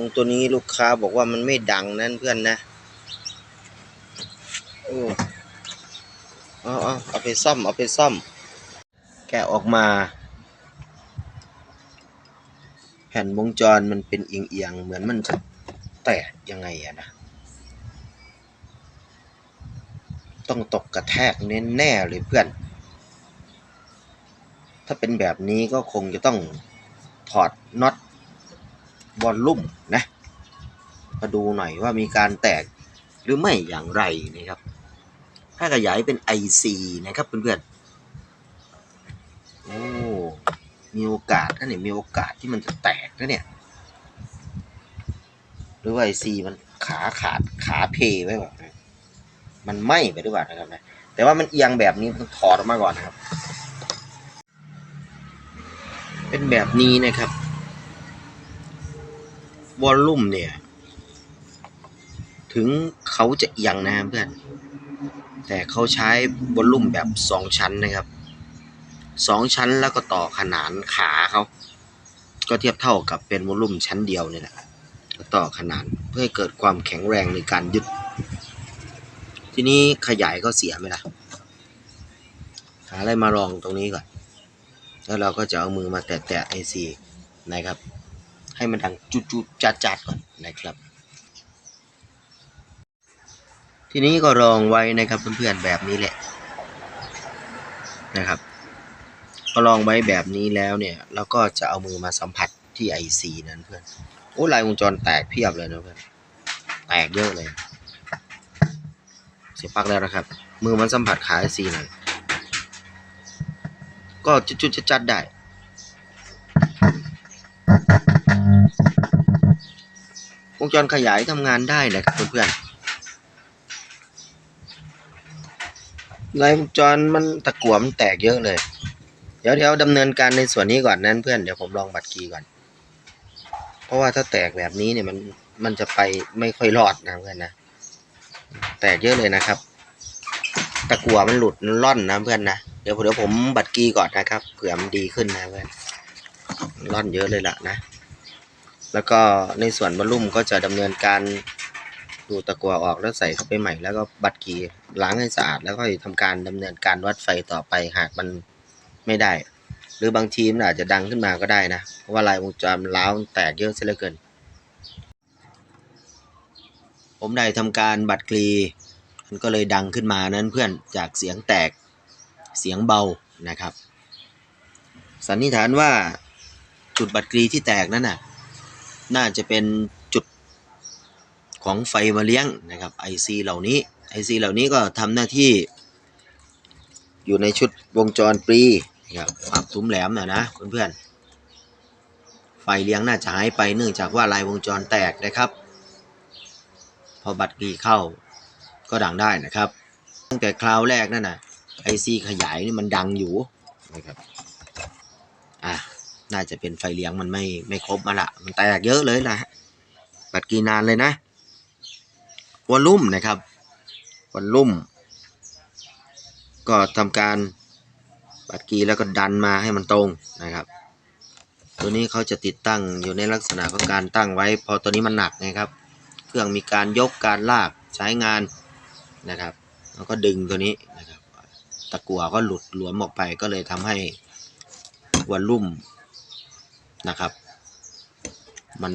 งตัวนี้ลูกค้าบอกว่ามันไม่ดังนั่นเพื่อนนะโอ้เอาเอาเอาไปซ่อม เอาไปซ่อม แกะออกมา แผ่นวงจรมันเป็นเอียงๆ เหมือนมันจะแตกยังไงอะนะ ต้องตกกระแทกแน่ๆเลยเพื่อน ถ้าเป็นแบบนี้ก็คงจะต้องถอดน็อต วอลลุ่มนะมาดูหน่อยว่ามีการแตกหรือไม่อย่างไรนะครับ ถ้าขยายเป็น IC นะครับเพื่อนๆ โอ้ มีโอกาสนะเนี่ยมีโอกาสที่มันจะแตกนะเนี่ย หรือว่า IC มันขาขาดขาเพไว้แบบมันไหมไปหรือเปล่านะครับนะแต่ว่ามันเอียงแบบนี้ต้องถอดออกมาก่อนนะครับ เป็นแบบนี้นะครับ วอลลุ่มเนี่ย ถึงเขาจะเอียงนะเพื่อน แต่เขาใช้วอลลุ่มแบบสองชั้นนะครับสองชั้นแล้วก็ต่อขนานขาเขาก็เทียบเท่ากับเป็นวอลลุ่มชั้นเดียวเนี่ยแหละต่อขนานเพื่อให้เกิดความแข็งแรงในการยึด ทีนี้ขยายก็เสียไหมล่ะหาอะไรมารองตรงนี้ก่อน แล้วเราก็จะเอามือมาแตะๆไอซีนะครับ ให้มันดังจุดๆจัดๆก่อนนะครับ ทีนี้ก็รองไว้นะครับเพื่อนๆแบบนี้แหละนะครับก็ลองไว้แบบนี้แล้วเนี่ยเราก็จะเอามือมาสัมผัสที่ IC นั้นเพื่อนโอ้ลายวงจรแตกเพียบเลยนะเพื่อนแตกเยอะเลย เสียบปลั๊กแล้วนะครับ มือมันสัมผัสขา IC หน่อยก็จุดๆจัดๆได้ วงจรขยายทำงานได้นะครับเพื่อนๆลายวงจรมันตะกั่วมันแตกเยอะเลย เดี๋ยวเดี๋ยวดำเนินการในส่วนนี้ก่อนนั้นเพื่อนเดี๋ยวผมลองบัตรคีก่อน เพราะว่าถ้าแตกแบบนี้เนี่ยมันมันจะไปไม่ค่อยรอดนะเพื่อนนะแตกเยอะเลยนะครับ ตะกั่วมันหลุดล่อนนะเพื่อนนะเดี๋ยวเดี๋ยวผมบัตรคีก่อนนะครับเผื่อมันดีขึ้นนะเพื่อนล่อนเยอะเลยล่ะนะ แล้วก็ในส่วนวอลลุ่มก็จะดำเนินการดูตะกั่วออกแล้วใส่เข้าไปใหม่ แล้วก็บัตรคีย์ล้างให้สะอาด แล้วก็ทำการดำเนินการวัดไฟต่อไปหากมันไม่ได้ หรือบางทีมันอาจจะดังขึ้นมาก็ได้นะ เพราะว่าลายวงจรม้าวแตกเยอะเสียเหลือเกิน ผมได้ทำการบัตรคลีมันก็เลยดังขึ้นมานั้นเพื่อนจากเสียงแตกเสียงเบานะครับ สันนิษฐานว่าจุดบัตรคลีที่แตกนั่นน่ะ น่าจะเป็นจุดของไฟมาเลี้ยงนะครับ IC เหล่านี้ IC เหล่านี้ก็ทำหน้าที่ อยู่ในชุดวงจรปรีนะครับปรับทุ้มแหลมนะนะเพื่อนๆไฟเลี้ยงน่าจะหายไปเนื่องจากว่าลายวงจรแตกนะครับ พอบัตรกีเข้าก็ดังได้นะครับ ตั้งแต่คราวแรกนั่นนะ IC ขยายนี่มันดังอยู่นะครับ น่าจะเป็นไฟเลี้ยงมันไม่ไม่ครบมาละมันแตกเยอะเลยนะฮะบัตรกีนานเลยนะวอลลุ่มนะครับวอลลุ่ม ก็ทำการบัตรกีแล้วก็ดันมาให้มันตรงนะครับ ตัวนี้เขาจะติดตั้งอยู่ในลักษณะของการตั้งไว้ พอตัวนี้มันหนักนะครับ เครื่องมีการยกการลากใช้งานนะครับ แล้วก็ดึงตัวนี้นะครับ ตะกั่วก็หลุดหลวมออกไปก็เลยทำให้วอลลุ่ม นะครับ มัน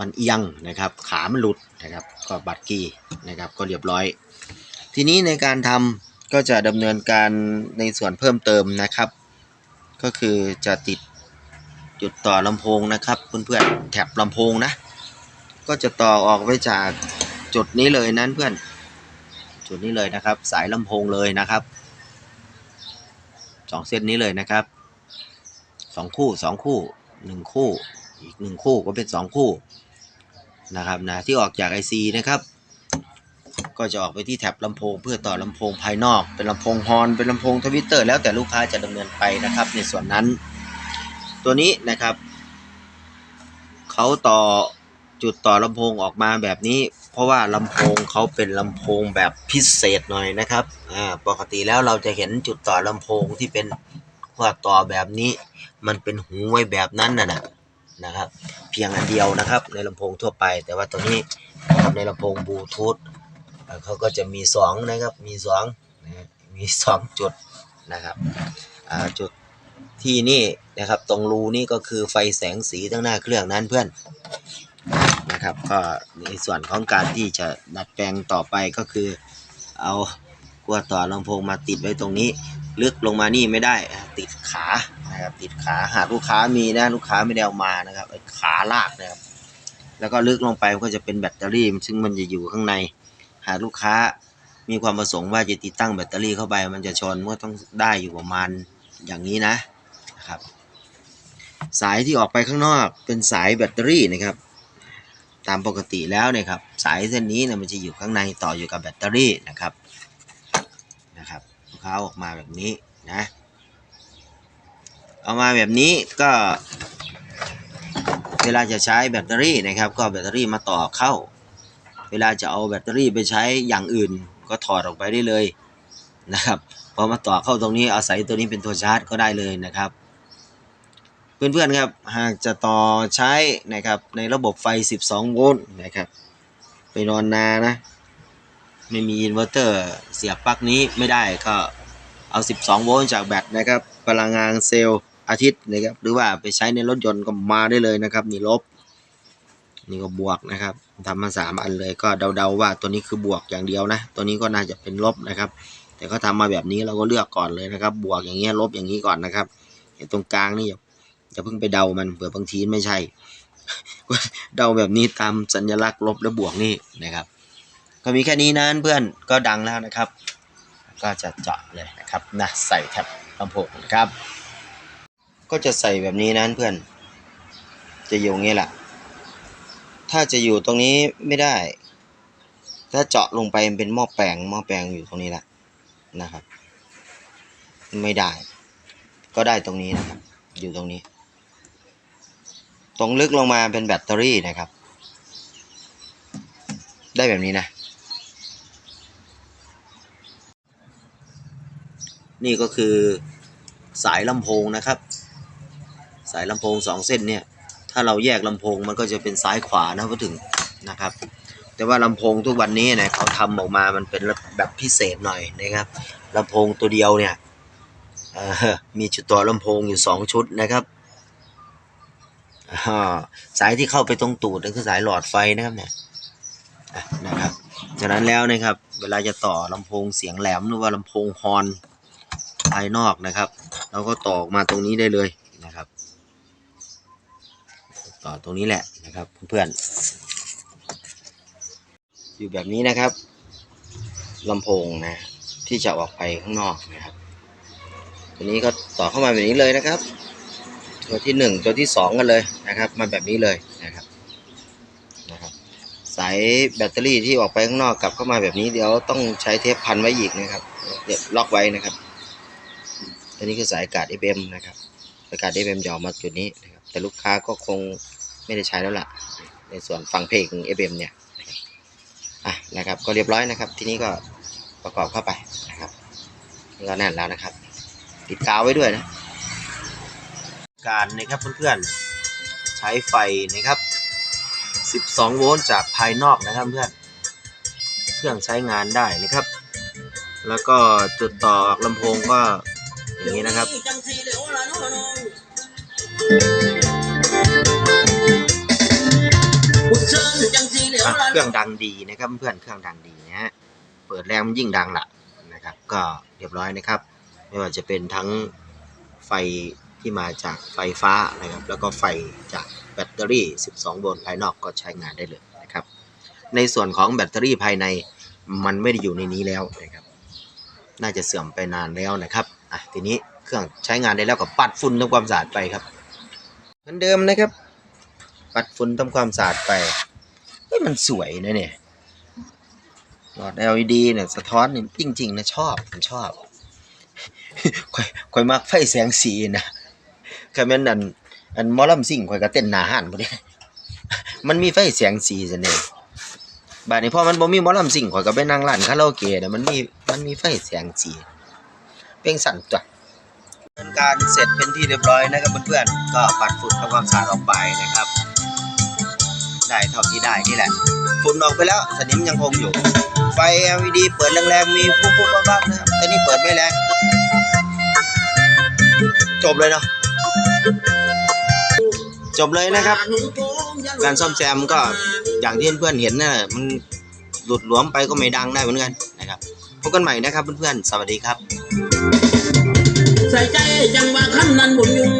มันเอียงนะครับ ขามันหลุดนะครับ ก็บัตรกี้นะครับ ก็เรียบร้อย ทีนี้ในการทำก็จะดำเนินการในส่วนเพิ่มเติมนะครับ ก็คือจะติดจุดต่อลำโพงนะครับเพื่อนๆแถบลำโพงนะ ก็จะต่อออกไปจากจุดนี้เลยนั้นเพื่อน จุดนี้เลยนะครับ สายลำโพงเลยนะครับสองเส้นนี้เลยนะครับสองคู่สองคู่ หนึ่งคู่ อีกหนึ่งคู่ก็เป็นสองคู่นะครับนะที่ออกจาก IC นะครับ ก็จะออกไปที่แท็บลำโพง เพื่อต่อลำโพงภายนอก เป็นลำโพงฮอนเป็นลำโพงทวิตเตอร์แล้วแต่ลูกค้าจะดำเนินไปนะครับ ในส่วนนั้น ตัวนี้นะครับเขาต่อจุดต่อลำโพงออกมาแบบนี้ เพราะว่าลำโพงเขาเป็นลำโพงแบบพิเศษหน่อยนะครับอ่าปกติแล้วเราจะเห็นจุดต่อลำโพงที่เป็น ว่าต่อแบบนี้มันเป็นหูไว้แบบนั้นน่ะนะนะครับ เพียงอันเดียวนะครับในลำโพงทั่วไป แต่ว่าตัวนี้ในลำโพงบลูทูธเขาก็จะมีสองนะครับมีสองนะมีสองจุดนะครับจุดที่นี่นะครับตรงรูนี่ก็คือไฟแสงสีทั้งหน้าเครื่องนั้นเพื่อนนะครับก็ในส่วนของการที่จะดัดแปลงต่อไปก็คือ เอาขั้วต่อลำโพงมาติดไว้ตรงนี้ ลึกลงมานี่ไม่ได้ติดขานะครับติดขาหากลูกค้ามีนะลูกค้าไม่ได้เอามานะครับขาลากนะครับแล้วก็ลึกลงไปก็จะเป็นแบตเตอรี่ ซึ่งมันจะอยู่ข้างใน หากลูกค้ามีความประสงค์ว่าจะติดตั้งแบตเตอรี่เข้าไป มันจะชนมันก็ต้องได้อยู่ประมาณอย่างนี้นะนะครับ สายที่ออกไปข้างนอกเป็นสายแบตเตอรี่นะครับ ตามปกติแล้วเนี่ยครับสายเส้นนี้เนี่ยมันจะอยู่ข้างในต่ออยู่กับแบตเตอรี่นะครับนะครับ ลูกค้าออกมาแบบนี้นะเอามาแบบนี้ก็ เวลาจะใช้แบตเตอรี่นะครับ ก็แบตเตอรี่มาต่อเข้า เวลาจะเอาแบตเตอรี่ไปใช้อย่างอื่น ก็ถอดออกไปได้เลยนะครับพอมาต่อเข้าตรงนี้อาศัยตัวนี้เป็นตัวชาร์จก็ได้เลยนะครับ เพื่อนๆครับหากจะต่อใช้นะครับในระบบไฟ 12 โวลต์นะครับ ไปนอนนานะ ไม่มีอินเวอร์เตอร์เสียบปลั๊กนี้ไม่ได้ก็เอา 12 โวลต์จากแบตนะครับพลังงานเซลล์อาทิตย์นะครับหรือว่าไปใช้ในรถยนต์ก็มาได้เลยนะครับนี่ลบ นี่ก็บวกนะครับทำมาสามอันเลยก็เดาๆว่าตัวนี้คือบวกอย่างเดียวนะ ตัวนี้ก็น่าจะเป็นลบนะครับ แต่ก็ทำมาแบบนี้เราก็เลือกก่อนเลยนะครับ บวกอย่างเงี้ยลบอย่างนี้ก่อนนะครับตรงกลางนี่อย่าอย่าเพิ่งไปเดามันเผื่อบางทีไม่ใช่เดาแบบนี้ตามสัญลักษณ์ลบและบวกนี่นะครับ ก็มีแค่นี้นะเพื่อนก็ดังแล้วนะครับ ก็จะเจาะเลยนะครับนะใส่แท็บลำโพงนะครับ ก็จะใส่แบบนี้นะเพื่อน จะอยู่งี้แหละถ้าจะอยู่ตรงนี้ไม่ได้ ถ้าเจาะลงไปมันเป็นหม้อแปลงหม้อแปลงอยู่ตรงนี้แหละนะครับ ไม่ได้ ก็ได้ตรงนี้นะครับ อยู่ตรงนี้ ตรงลึกลงมาเป็นแบตเตอรี่นะครับ ได้แบบนี้นะ นี่ก็คือสายลำโพงนะครับ สายลำโพงสองเส้นเนี่ยถ้าเราแยกลำโพงมันก็จะเป็นซ้ายขวานะพูดถึงนะครับ แต่ว่าลำโพงทุกวันนี้เนี่ยเขาทำออกมามันเป็นแบบพิเศษหน่อยนะครับลำโพงตัวเดียวเนี่ยมีชุดตัวลำโพงอยู่สองชุดนะครับอ่าสายที่เข้าไปตรงตูดนั่นคือสายหลอดไฟนะครับเนี่ยนะครับฉะนั้นแล้วนะครับ เวลาจะต่อลำโพงเสียงแหลมหรือว่าลำโพงฮอน ภายนอกนะครับ เราก็ต่อออกมาตรงนี้ได้เลยนะครับ ต่อตรงนี้แหละนะครับเพื่อนๆอยู่แบบนี้นะครับลำโพงนะที่จะออกไปข้างนอกนะครับ ตัวนี้ก็ต่อเข้ามาแบบนี้เลยนะครับ ตัวที่หนึ่งตัวที่สองกันเลยนะครับ มาแบบนี้เลยนะครับนะครับสายแบตเตอรี่ที่ออกไปข้างนอกกลับเข้ามาแบบนี้เดี๋ยวต้องใช้เทปพันไว้อีกนะครับเดี๋ยวล็อกไว้นะครับ ตัวนี้คือสายอากาศ FM นะครับอากาศ FM จะออกมาจุดนี้นะครับแต่ลูกค้าก็คงไม่ได้ใช้แล้วล่ะ ในส่วนฟังเพลง FM เนี่ยนะครับอะนะครับก็เรียบร้อยนะครับ ทีนี้ก็ประกอบเข้าไปนะครับนี่ก็แน่นแล้วนะครับ ติดกาวไว้ด้วยนะ การนะครับเพื่อนๆใช้ไฟนะครับ 12 โวลต์จากภายนอกนะครับเพื่อนเครื่องใช้งานได้นะครับ แล้วก็จุดต่อลำโพงก็ อย่างนี้นะครับเครื่องดังดีนะครับเพื่อนเครื่องดังดีนะฮะเปิดแรงมันยิ่งดังละนะครับ ก็เรียบร้อยนะครับ ไม่ว่าจะเป็นทั้งไฟที่มาจากไฟฟ้านะครับ แล้วก็ไฟจากแบตเตอรี่ 12 โวลต์ภายนอกก็ใช้งานได้เลยนะครับ ในส่วนของแบตเตอรี่ภายในมันไม่ได้อยู่ในนี้แล้วนะครับ น่าจะเสื่อมไปนานแล้วนะครับ อะทีนี้เครื่องใช้งานได้แล้วก็ปัดฝุ่นทำความสะอาดไปครับเหมือนเดิมนะครับ ปัดฝุ่นทำความสะอาดไปเฮ้ยมันสวยนะเนี่ยหลอด LED เนี่ยสะท้อนนี่จริง ๆ นะชอบผมชอบข่อยข่อยมักไฟแสงสีนะคือแม่นอันอันมอลำซิ่งข่อยก็เต้นหนาห้านบ่เด้มันมีไฟแสงสีซะเนี่ยบาดนี้พอมันบ่มีมอลำซิ่งข่อยก็ไปนั่งร้านคาราโอเกะน่ะมันมีมันมีไฟแสงสี เพลงสั่นตัวเหมือนกันการเสร็จเป็นที่เรียบร้อยนะครับเพื่อนๆก็ปัดฝุ่นทำความสะอาดออกไปนะครับ ได้เท่าที่ได้นี่แหละ ฝุ่นออกไปแล้วสนิมยังคงอยู่ ไฟ LED เปิดแรงๆมีปุ๊บปุ๊บปั๊บนะครับแต่นี่เปิดไม่แรงจบเลยเนาะจบเลยนะครับ การซ่อมแซมก็อย่างที่เพื่อนๆเห็นนะมันหลุดหลวมไปก็ไม่ดังได้เหมือนกัน พบกันใหม่นะครับเพื่อนๆ สวัสดีครับ ใส่ใจจังว่าคำนั้นบุญยุง